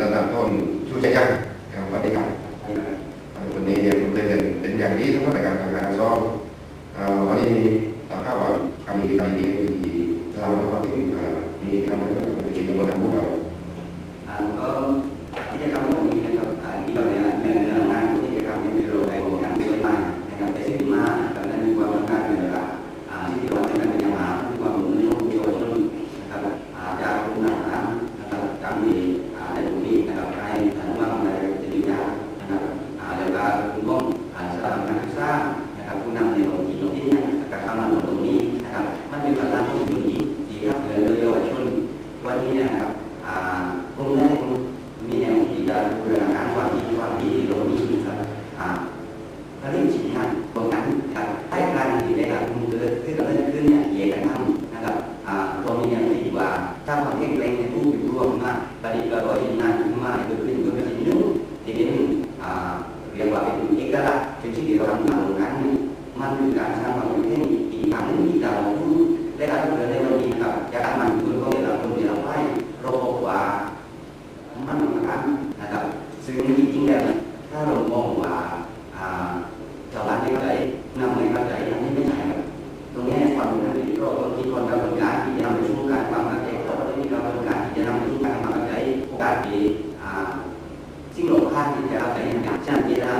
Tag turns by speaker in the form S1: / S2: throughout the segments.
S1: ตำนานต้นชูใจยังครับสวัสดีครับวันนี้เนี่ยผมเเป็น
S2: สิ่งที่เราทำมาตรงนั้นมันคือการสร้างความเป็นเพ่งอีกครั้งที่เราพูดและการเกิดในวันนี้ครับจากมันคือก็เดี๋ยวเราคนเดียวเราให้เราบอกว่ามันนะครับนะครับซึ่งจริงๆแล้วถ้าเรามองว่าชาวบ้านไม่เข้าใจนำไม่เข้าใจอันนี้ไม่ใช่ครับตรงนี้ความรู้ที่เราต้องคิดคนกำลังการที่จะนำไปสู่การความเข้าใจเราต้องมีกำลังการที่จะนำไปสู่การความเข้าใจโอกาสที่สิ่งหลงคาดที่จะเข้าใจอย่างเช่นเวลา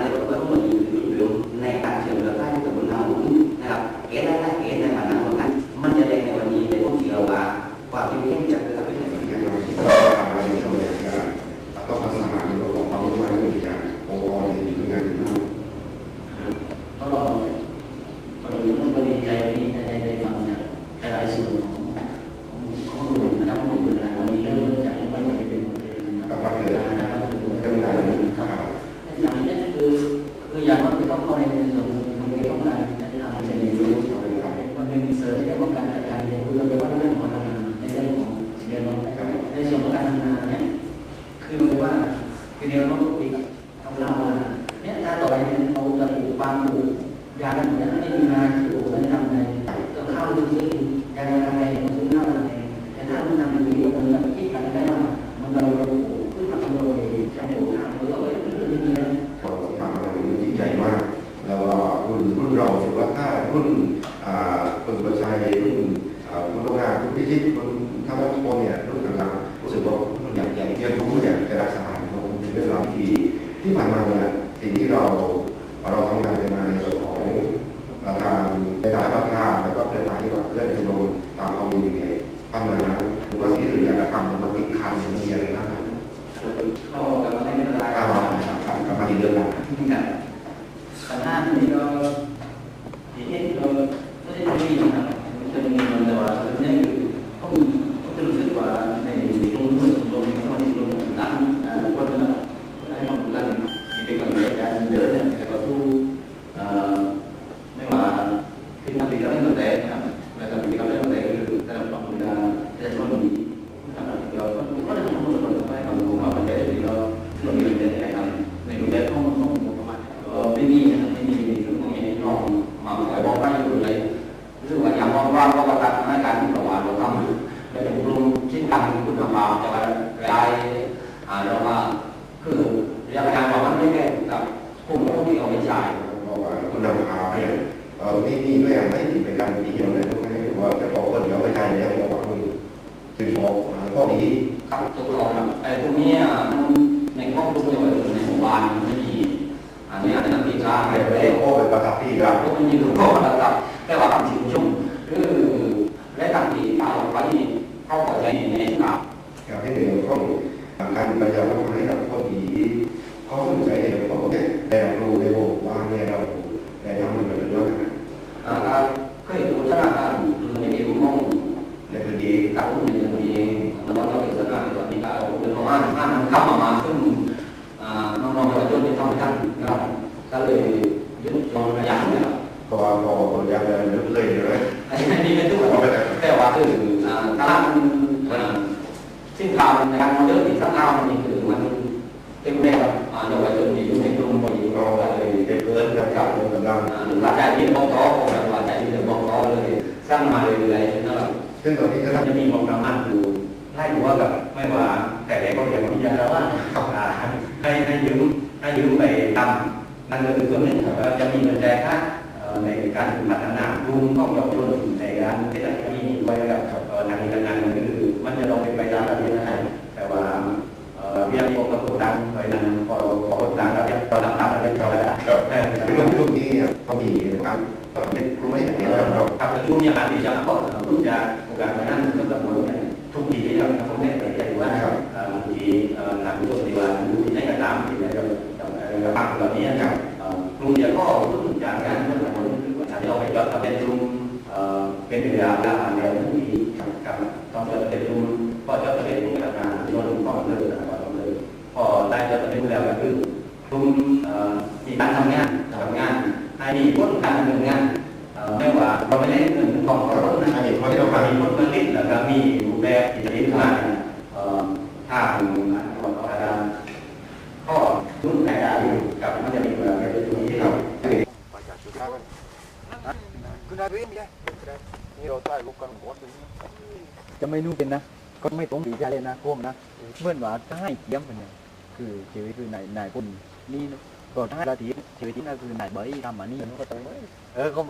S2: รุ่นเรา
S3: ถือว่า
S1: ถ้ารุ่นคนประชาชนรุ่นคุณโรงงานคุณพิชิตคุณทำทุกคนเนี่ยรุ่นกลางรู้สึกว่ารุ่นใหญ่ใหญ่เรียนรู้อยากจะรักษาเราเป็นเรื่องราวที่ที่ผ่านมาเนี่ยสิ่งที่เราเราทำงานกันมาในส่วนของทางในสายพัฒนาแล้วก็เป็นสายที่เราเพื่อนในโรงตามความมีอยู่ในพัฒนาหรือว่าที่อื่นอยากจะทำมันติดคันมันมีอะไรบ้าง
S3: ก็กำลังไม่ได้กำลับมาที่เรื่องหลักำแล้วอบรมชิ้นกันคุณธรรมจะไปรายอ่าเราว่าคือเระยะเวลามาณไม่แค่กับกลุ่มผู้ที่เอาไปใช้
S1: เพราะว่าคุณนำพาเนี่ยเออนี่นี่ด้วยอย่างไม่ติดไปการดีเดียวเลยทุกท่านว่าจะบอกคนเดียวไม่ใช่เนี่ยเราบอกคุณถึงบอกข้อนี้
S3: ครับตัวกรองครับไอ้พวกนี้อะมันในครอบครัวในหมู่บ้านไม่มีอันนี้อาจจะต้องตีกลาง
S1: ไม่
S3: ไป
S1: ได้
S3: เลย
S1: ข้อเป็นประทับที่ครับ
S3: พวกมันมีหลวงพ่อระดับแต่ว่าคำชื่นชมคือและคำที่กล่าวไปเข้าใจในสนาม
S1: อย่างที่หนึ่งต้อง การประชาสัมพันธ์ให้กับข้อดีข้อสนใจในข้อนี้แต่เรารู้ในวงว่าเนี่ยเราได้ทำมันเป็นเรื่อง
S3: อ่าเคยดูชนะการในเรื่องมอง
S1: ในพื้นที่
S3: การพูดในเรื่องนี้มันต้องเป็นสถานการณ์ที่เราเป็นประมาณห้ามันเข้ามามาซึ่งอ่าน้องๆเยาวชนที่ทำกันนะครับก็เลยยึดโยงระยะนะครับ
S1: เพราะว่าพอคนยังเลยเลย
S3: อันนี้เป็นตัวแต่ว่าคืออ่าถ้ามันอ่าสิ้นทางในการมองเรื่อง ที่สักทางนี่คือมันเต็มไปกับอ่าเยาวชนที่อยู่ในกลุ่มคนนี้
S1: ก็
S3: ก็
S1: เล
S3: เลย
S1: เป็นเพื่อนกับกับกำลัง
S3: อ่าหลักใจที่บอกต่อของหลักใจที่จะบอกต่อเลยสร้างมาเรื่อยๆนะครับ
S1: ซึ่งตอนนี้ก็
S3: จะมีความสามารถอยู่ไล่ดูว่าแบบไม่ว่าแต่ไหนก็เรียนวิทยาแล้วว่า
S4: ให้ให้ยืมให้ยืมไปทำนั่นก็คือส่วนหนึ่งแล้วจะมีเงินแจกค่าในการพัฒนากลุ่มของเยาวชนในการเศรษฐกิจนี้ไว้กับเอ่อทางการงานก็คือ การ
S1: สอนเด็กรู้ไหมอย่างนี้นะครับ
S4: ครับช่วงนี้การที่จะขอทุกอย่างการานั่งกับตำรวจเนี่ยทุกทีที่เราทำเนี่ยแต่ใจว่าบางทีทางผู้ที่ว่าผู้ที่ได้กระทำที่เราจะฟักแบบนี้ครับกลุ่มจะก็รุ่นจากการเมื่อวันที่เราไปจดทำเป็นกลุ่มเป็นเวลาละเดียวทุ ของเรานะ
S1: อันนี้เขาที่เราฟัง
S4: มีผลผลิตแล้วก็มีรูปแบบที่จะได้มาทางของอาจารย์ข้อรุ่นรายกอยู่กับมันจะมีเวลาในตรงนี้
S1: ครับ
S5: จะไม่นู่เป็นนะ ก็ไม่ตรงปีใจเลยนะโค้งนะเมื่อว่าถ้าให้เยี่ยมเป็นเนี่ยคือชีวิตคือนายนายคนนี่นะ ก็ถ้าเราทีชีวิตที่นั่นคือนายเบย์ทำมานี่เออก็